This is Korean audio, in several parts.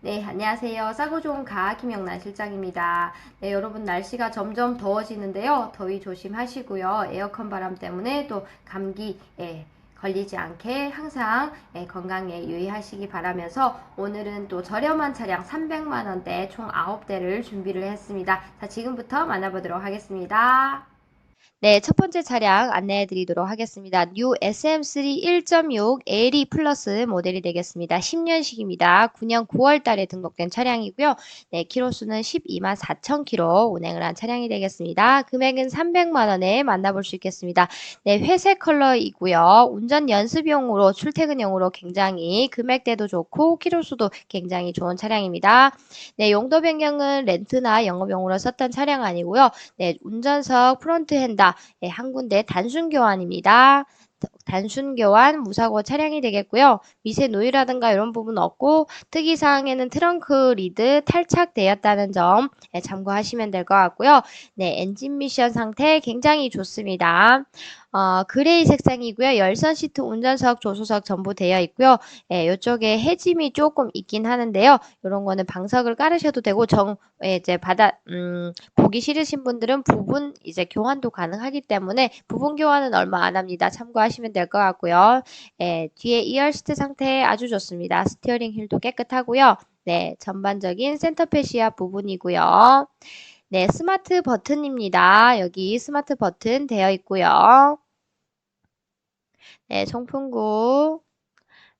네, 안녕하세요. 싸고 좋은 가 김영란 실장입니다. 네, 여러분 날씨가 점점 더워지는데요. 더위 조심하시고요. 에어컨 바람 때문에 또 감기에 걸리지 않게 항상 예, 건강에 유의하시기 바라면서 오늘은 또 저렴한 차량 300만 원대 총 9대를 준비를 했습니다. 자, 지금부터 만나보도록 하겠습니다. 네, 첫 번째 차량 안내해 드리도록 하겠습니다. 뉴 SM3 1.6 LE 플러스 모델이 되겠습니다. 10년식입니다. 9년 9월 달에 등록된 차량이고요. 네, 키로수는 12만 4천 킬로 운행을 한 차량이 되겠습니다. 금액은 300만 원에 만나볼 수 있겠습니다. 네, 회색 컬러이고요. 운전 연습용으로 출퇴근용으로 굉장히 금액대도 좋고 키로수도 굉장히 좋은 차량입니다. 네, 용도 변경은 렌트나 영업용으로 썼던 차량 아니고요. 네, 운전석 프론트 핸다 예, 한 군데 단순 교환입니다. 단순 교환 무사고 차량이 되겠고요. 미세 노유라든가 이런 부분 없고 특이 사항에는 트렁크 리드 탈착되었다는 점 예, 참고하시면 될 것 같고요. 네, 엔진 미션 상태 굉장히 좋습니다. 어, 그레이 색상이고요. 열선 시트, 운전석, 조수석 전부 되어 있고요. 예, 이쪽에 해짐이 조금 있긴 하는데요. 이런 거는 방석을 깔으셔도 되고 정 예, 이제 받아 음, 보기 싫으신 분들은 부분 이제 교환도 가능하기 때문에 부분 교환은 얼마 안 합니다. 참고하 시면 될 것 같고요. 예, 뒤에 2열 시트 상태 아주 좋습니다. 스티어링 휠도 깨끗하고요. 네, 전반적인 센터페시아 부분이고요. 네, 스마트 버튼입니다. 여기 스마트 버튼 되어 있고요. 네, 송풍구.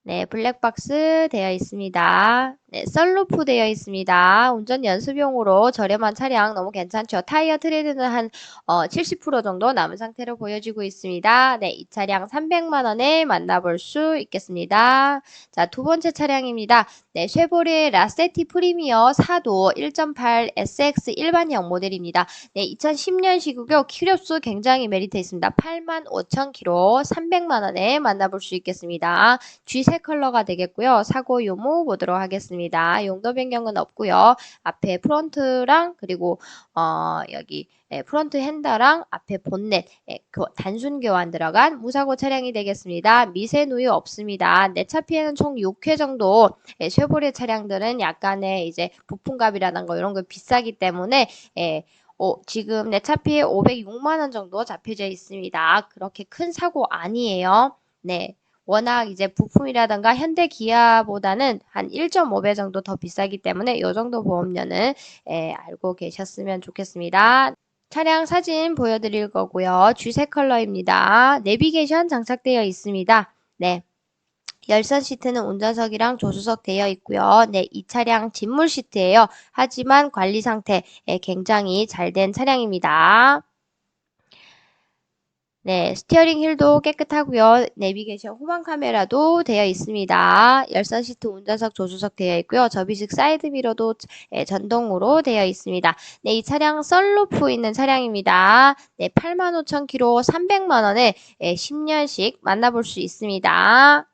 네, 블랙박스 되어 있습니다. 네, 썰루프 되어 있습니다. 운전 연습용으로 저렴한 차량 너무 괜찮죠? 타이어 트레드는 한 어, 70% 정도 남은 상태로 보여지고 있습니다. 네, 이 차량 300만 원에 만나볼 수 있겠습니다. 자, 두 번째 차량입니다. 네, 쉐보레 라세티 프리미어 4도 1.8 SX 일반형 모델입니다. 네, 2010년식이고요. 키로수 굉장히 메리트 있습니다. 8만 5천 킬로 300만 원에 만나볼 수 있겠습니다. G3 컬러가 되겠고요. 사고 요모 보도록 하겠습니다. 용도 변경은 없고요. 앞에 프론트랑 그리고 어, 여기 예, 프론트 핸더랑 앞에 본넷 예, 교- 단순 교환 들어간 무사고 차량이 되겠습니다. 미세 누유 없습니다. 내차 피해는 총 6회 정도 예, 쉐보레 차량들은 약간의 이제 부품값이라든가 이런 거 비싸기 때문에 예, 어, 지금 내차 피해 506만 원 정도 잡혀져 있습니다. 그렇게 큰 사고 아니에요. 네. 워낙 이제 부품이라든가 현대 기아보다는 한 1.5배 정도 더 비싸기 때문에 이 정도 보험료는 예, 알고 계셨으면 좋겠습니다. 차량 사진 보여드릴 거고요. 쥐색 컬러입니다. 내비게이션 장착되어 있습니다. 네. 열선 시트는 운전석이랑 조수석 되어 있고요. 네, 이 차량 진물 시트예요. 하지만 관리 상태 예, 굉장히 잘 된 차량입니다. 네, 스티어링 휠도 깨끗하고요. 내비게이션 후방 카메라도 되어 있습니다. 열선 시트 운전석 조수석 되어 있고요. 접이식 사이드 미러도 예, 전동으로 되어 있습니다. 네, 이 차량 썰루프 있는 차량입니다. 네, 85,000km 300만 원에 예, 10년씩 만나볼 수 있습니다.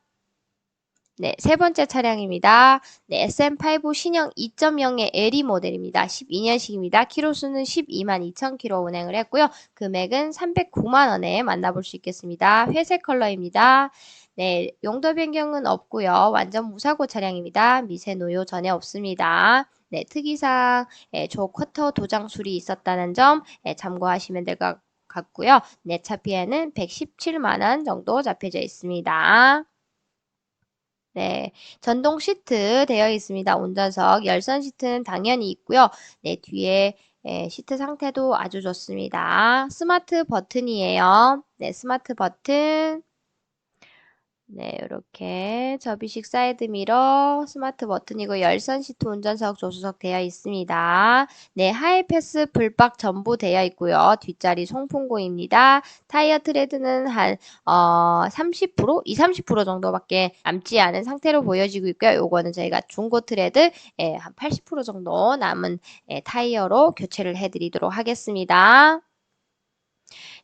네, 세 번째 차량입니다. 네, SM5 신형 2.0의 LE 모델입니다. 12년식입니다. 키로수는 12만 2천 킬로 운행을 했고요. 금액은 309만 원에 만나볼 수 있겠습니다. 회색 컬러입니다. 네, 용도 변경은 없고요. 완전 무사고 차량입니다. 미세 노유 전혀 없습니다. 네, 특이사항 예, 조 쿼터 도장 술이 있었다는 점 예, 참고하시면 될 것 같고요. 내차 피해는 117만 원 정도 잡혀져 있습니다. 네, 전동 시트 되어 있습니다. 운전석 열선 시트는 당연히 있고요. 네, 뒤에 예, 시트 상태도 아주 좋습니다. 스마트 버튼이에요. 네, 스마트 버튼. 네, 이렇게 접이식 사이드 미러, 스마트 버튼이고 열선 시트 운전석 조수석 되어 있습니다. 네, 하이패스 불박 전부 되어 있고요. 뒷자리 송풍구입니다. 타이어 트레드는 한 어, 30%, 20, 30% 정도밖에 남지 않은 상태로 보여지고 있고요. 요거는 저희가 중고 트레드 예, 한 80% 정도 남은 예, 타이어로 교체를 해드리도록 하겠습니다.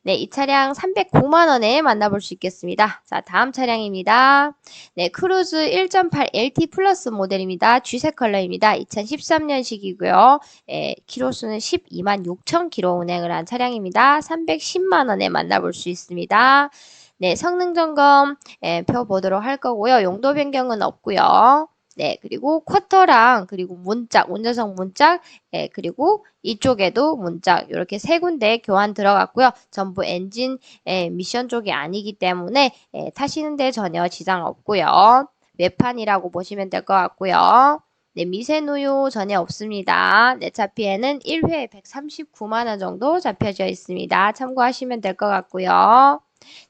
네, 이 차량 309만 원에 만나볼 수 있겠습니다. 자, 다음 차량입니다. 네, 크루즈 1.8 LT 플러스 모델입니다. G색 컬러입니다. 2013년식이고요. 예, 키로수는 12만 6천 킬로 운행을 한 차량입니다. 310만 원에 만나볼 수 있습니다. 네, 성능 점검 예, 펴 보도록 할 거고요. 용도 변경은 없고요. 네, 그리고 쿼터랑 그리고 문짝, 운전석 문짝, 예, 그리고 이쪽에도 문짝 이렇게 세 군데 교환 들어갔고요. 전부 엔진 예, 미션 쪽이 아니기 때문에 예, 타시는데 전혀 지장 없고요. 외판이라고 보시면 될 것 같고요. 네, 미세누유 전혀 없습니다. 내 차피에는 1회 139만 원 정도 잡혀져 있습니다. 참고하시면 될 것 같고요.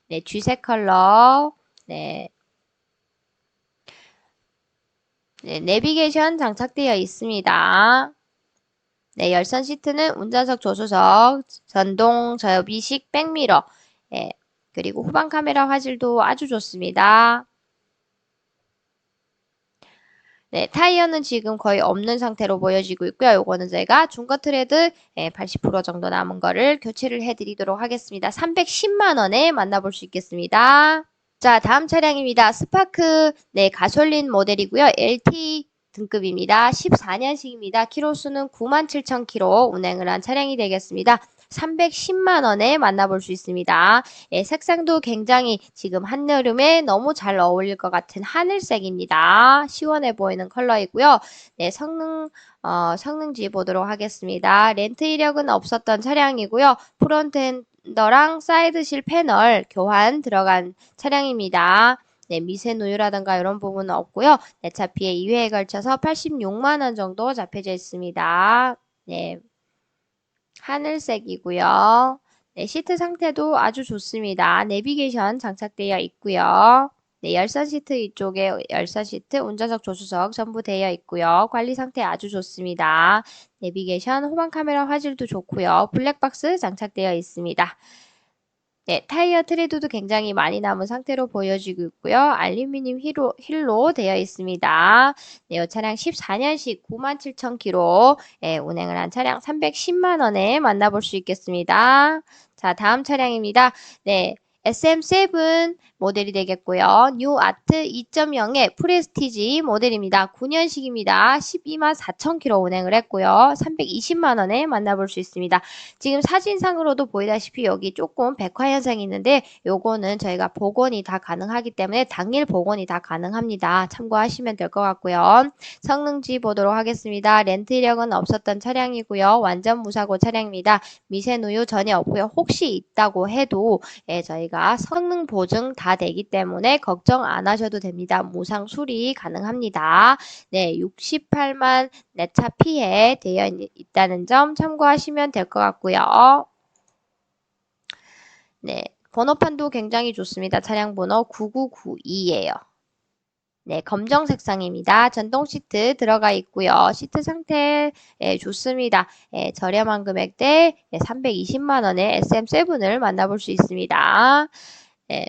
네, 쥐색 컬러. 네. 네, 내비게이션 장착되어 있습니다. 네, 열선 시트는 운전석 조수석, 전동 저비식 백미러, 예, 그리고 후방 카메라 화질도 아주 좋습니다. 네, 타이어는 지금 거의 없는 상태로 보여지고 있고요. 요거는 제가 중고 트레드 80% 정도 남은 거를 교체를 해드리도록 하겠습니다. 310만 원에 만나볼 수 있겠습니다. 자, 다음 차량입니다. 스파크 네, 가솔린 모델이고요. LT 등급입니다. 14년식입니다. 키로수는 97,000km 운행을 한 차량이 되겠습니다. 310만 원에 만나볼 수 있습니다. 예, 색상도 굉장히 지금 한여름에 너무 잘 어울릴 것 같은 하늘색입니다. 시원해 보이는 컬러이고요. 네, 성능 어, 성능지 보도록 하겠습니다. 렌트 이력은 없었던 차량이고요. 프론트엔 더랑 사이드실 패널 교환 들어간 차량입니다. 네, 미세 노유라든가 이런 부분은 없고요. 내 차피에 2회에 걸쳐서 86만 원 정도 잡혀져 있습니다. 네. 하늘색이고요. 네, 시트 상태도 아주 좋습니다. 내비게이션 장착되어 있고요. 네, 열선 시트 이쪽에 열선 시트, 운전석 조수석 전부 되어 있고요. 관리 상태 아주 좋습니다. 내비게이션, 후방 카메라 화질도 좋고요. 블랙박스 장착되어 있습니다. 네, 타이어 트레드도 굉장히 많이 남은 상태로 보여지고 있고요. 알루미늄 힐로, 힐로 되어 있습니다. 네, 이 차량 14년식 97,000km 예, 운행을 한 차량 310만 원에 만나볼 수 있겠습니다. 자, 다음 차량입니다. 네, SM7 모델이 되겠고요. 뉴 아트 2.0의 프레스티지 모델입니다. 9년식입니다. 12만 4천 킬로 운행을 했고요. 320만 원에 만나볼 수 있습니다. 지금 사진상으로도 보이다시피 여기 조금 백화 현상이 있는데 요거는 저희가 복원이 다 가능하기 때문에 당일 복원이 다 가능합니다. 참고하시면 될 것 같고요. 성능지 보도록 하겠습니다. 렌트 이력은 없었던 차량이고요. 완전 무사고 차량입니다. 미세누유 전혀 없고요. 혹시 있다고 해도 예, 저희가 성능 보증 다 되기 때문에 걱정 안 하셔도 됩니다. 무상 수리 가능합니다. 네, 68만 내차 피해 되어 있다는 점 참고하시면 될 것 같고요. 네, 번호판도 굉장히 좋습니다. 차량 번호 9992예요. 네, 검정 색상입니다. 전동 시트 들어가 있고요. 시트 상태 예, 좋습니다. 예, 저렴한 금액대 예, 320만 원에 SM7을 만나볼 수 있습니다. 예.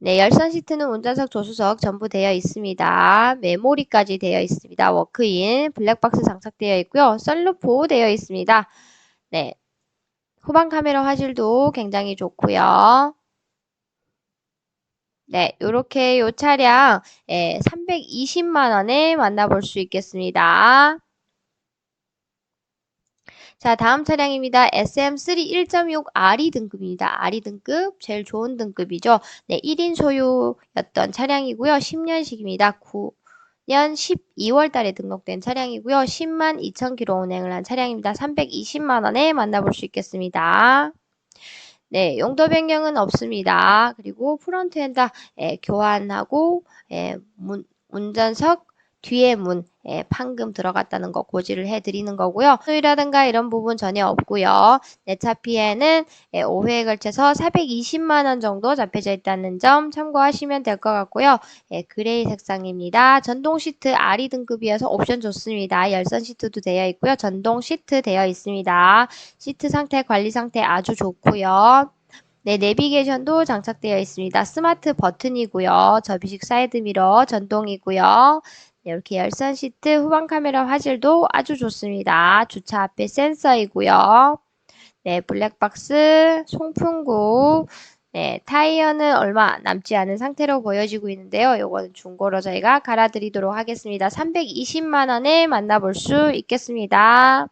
네, 열선 시트는 운전석, 조수석 전부 되어 있습니다. 메모리까지 되어 있습니다. 워크인, 블랙박스 장착되어 있고요. 썰루프 되어 있습니다. 네, 후방 카메라 화질도 굉장히 좋고요. 네, 요렇게 요 차량 예, 320만 원에 만나볼 수 있겠습니다. 자, 다음 차량입니다. SM3 1.6 RE 등급입니다. RE 등급, 제일 좋은 등급이죠. 네, 1인 소유였던 차량이고요. 10년식입니다. 9년 12월 달에 등록된 차량이고요. 10만 2천0 운행을 한 차량입니다. 320만 원에 만나볼 수 있겠습니다. 네, 용도 변경은 없습니다. 그리고 프론트 엔더 예, 교환하고 예, 문, 운전석 뒤에 문 예, 판금 들어갔다는 거 고지를 해드리는 거고요. 수요라든가 이런 부분 전혀 없고요. 내차 피해는 예, 5회에 걸쳐서 420만 원 정도 잡혀져 있다는 점 참고하시면 될 것 같고요. 예, 그레이 색상입니다. 전동 시트 RE 등급이어서 옵션 좋습니다. 열선 시트도 되어 있고요. 전동 시트 되어 있습니다. 시트 상태 관리 상태 아주 좋고요. 네, 내비게이션도 장착되어 있습니다. 스마트 버튼이고요. 접이식 사이드 미러 전동이고요. 네, 이렇게 열선 시트 후방 카메라 화질도 아주 좋습니다. 주차 앞에 센서이고요. 네, 블랙박스, 송풍구, 네, 타이어는 얼마 남지 않은 상태로 보여지고 있는데요. 이거는 중고로 저희가 갈아드리도록 하겠습니다. 320만 원에 만나볼 수 있겠습니다.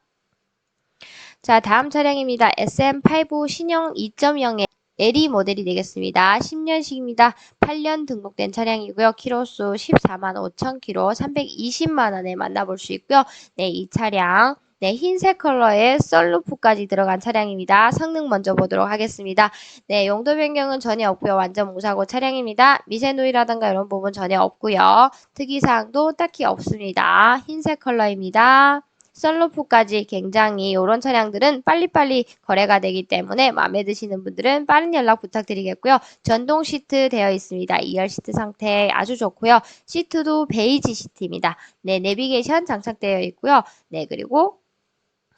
자, 다음 차량입니다. SM5 신형 2.0의 에리 모델이 되겠습니다. 10년식입니다. 8년 등록된 차량이고요. 키로수 14만 5천 킬로 320만 원에 만나볼 수 있고요. 네, 이 차량 네, 흰색 컬러의 썰루프까지 들어간 차량입니다. 성능 먼저 보도록 하겠습니다. 네, 용도 변경은 전혀 없고요. 완전 무사고 차량입니다. 미세 노이라든가 이런 부분 전혀 없고요. 특이사항도 딱히 없습니다. 흰색 컬러입니다. 썰루프까지 굉장히 이런 차량들은 빨리빨리 거래가 되기 때문에 마음에 드시는 분들은 빠른 연락 부탁드리겠고요. 전동 시트 되어 있습니다. 2열 시트 상태 아주 좋고요. 시트도 베이지 시트입니다. 네, 내비게이션 장착되어 있고요. 네, 그리고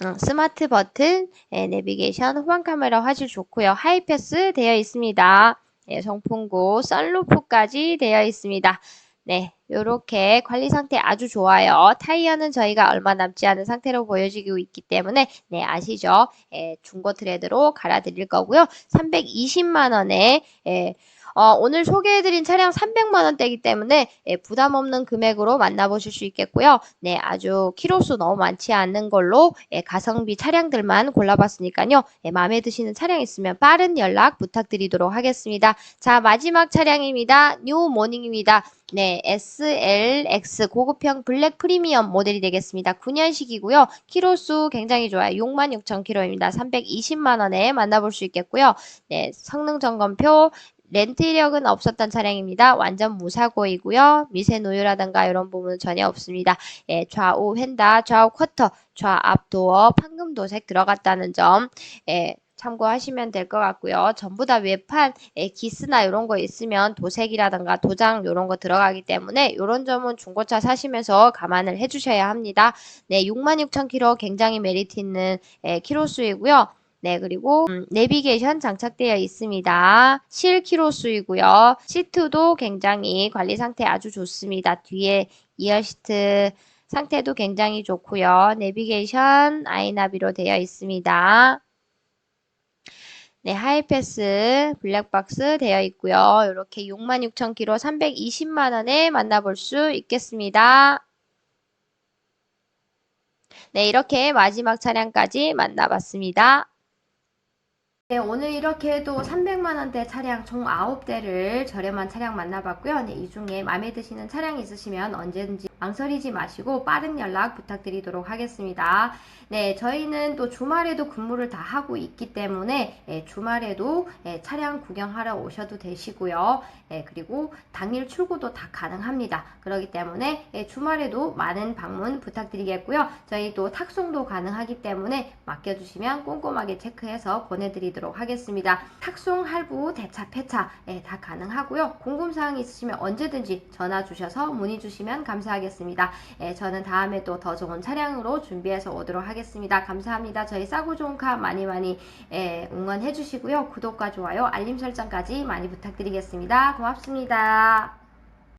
어, 스마트 버튼, 예, 내비게이션, 후방 카메라 화질 좋고요. 하이패스 되어 있습니다. 예, 송풍구, 썬루프까지 되어 있습니다. 네, 요렇게 관리 상태 아주 좋아요. 타이어는 저희가 얼마 남지 않은 상태로 보여지고 있기 때문에 네, 아시죠? 예, 중고 트레드로 갈아드릴 거고요. 320만 원에 예, 어, 오늘 소개해드린 차량 300만 원대이기 때문에 예, 부담 없는 금액으로 만나보실 수 있겠고요. 네, 아주 키로수 너무 많지 않는 걸로 예, 가성비 차량들만 골라봤으니까요. 예, 마음에 드시는 차량 있으면 빠른 연락 부탁드리도록 하겠습니다. 자, 마지막 차량입니다. 뉴 모닝입니다. 네, SLX 고급형 블랙 프리미엄 모델이 되겠습니다. 9년식이고요. 키로수 굉장히 좋아요. 66,000km입니다. 320만 원에 만나볼 수 있겠고요. 네, 성능 점검표 렌트 이력은 없었던 차량입니다. 완전 무사고이고요. 미세 노유라든가 이런 부분은 전혀 없습니다. 예, 좌우 휀다, 좌우 쿼터, 좌앞 도어, 판금 도색 들어갔다는 점 예, 참고하시면 될 것 같고요. 전부 다 외판 예, 기스나 이런 거 있으면 도색이라든가 도장 이런 거 들어가기 때문에 이런 점은 중고차 사시면서 감안을 해주셔야 합니다. 네, 66,000km 굉장히 메리트 있는 예, 키로수이고요. 네, 그리고 음, 내비게이션 장착되어 있습니다. 실 키로 수이고요. 시트도 굉장히 관리 상태 아주 좋습니다. 뒤에 이어 시트 상태도 굉장히 좋고요. 내비게이션 아이나비로 되어 있습니다. 네, 하이패스 블랙박스 되어 있고요. 이렇게 66,000km 320만 원에 만나볼 수 있겠습니다. 네, 이렇게 마지막 차량까지 만나봤습니다. 네, 오늘 이렇게 도 300만 원대 차량 총 9대를 저렴한 차량 만나봤고요. 네, 이 중에 마음에 드시는 차량 있으시면 언제든지 망설이지 마시고 빠른 연락 부탁드리도록 하겠습니다. 네, 저희는 또 주말에도 근무를 다 하고 있기 때문에 예, 주말에도 예, 차량 구경하러 오셔도 되시고요. 예, 그리고 당일 출고도 다 가능합니다. 그렇기 때문에 예, 주말에도 많은 방문 부탁드리겠고요. 저희 또 탁송도 가능하기 때문에 맡겨주시면 꼼꼼하게 체크해서 보내드리도록 하겠습니다. 탁송, 할부, 대차, 폐차 예, 다 가능하고요. 궁금사항 있으시면 언제든지 전화 주셔서 문의 주시면 감사 하겠습니다. 예, 저는 다음에 또 더 좋은 차량으로 준비해서 오도록 하겠습니다. 감사합니다. 저희 싸고 좋은 카 많이 많이 예, 응원해 주시고요. 구독과 좋아요, 알림 설정까지 많이 부탁드리겠습니다. 고맙습니다.